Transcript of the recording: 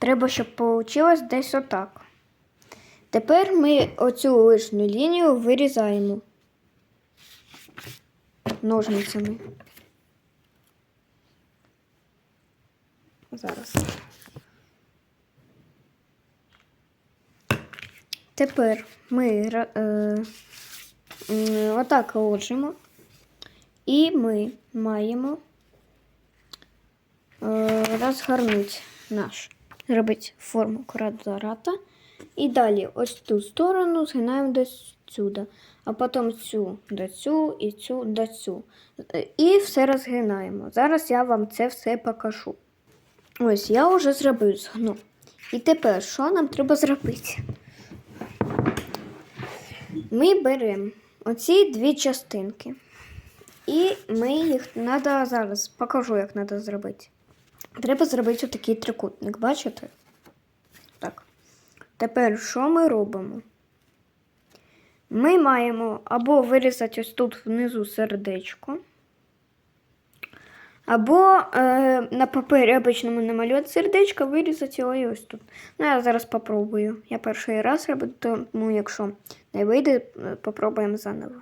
Треба, щоб вийшло десь отак. Тепер ми оцю лишню лінію вирізаємо ножницями. Зараз. Тепер ми ра- е, отак ложимо. І ми маємо е, розгорнути наш, зробити форму квадрата. І далі ось ту сторону згинаємо до сюди, а потім цю до цю і цю до цю. І все розгинаємо. Зараз я вам це все покажу. Ось я вже зробив згну. І тепер що нам треба зробити? Ми беремо оці дві частинки. І ми їх треба зараз покажу, як треба зробити. Треба зробити отакий трикутник, бачите? Так. Тепер що ми робимо? Ми маємо або вирізати ось тут внизу сердечко, або е, на папері обичному намалювати сердечко, вирізати його ось тут. Ну, я зараз попробую. Я перший раз роблю, тому якщо не вийде, е, попробуємо заново.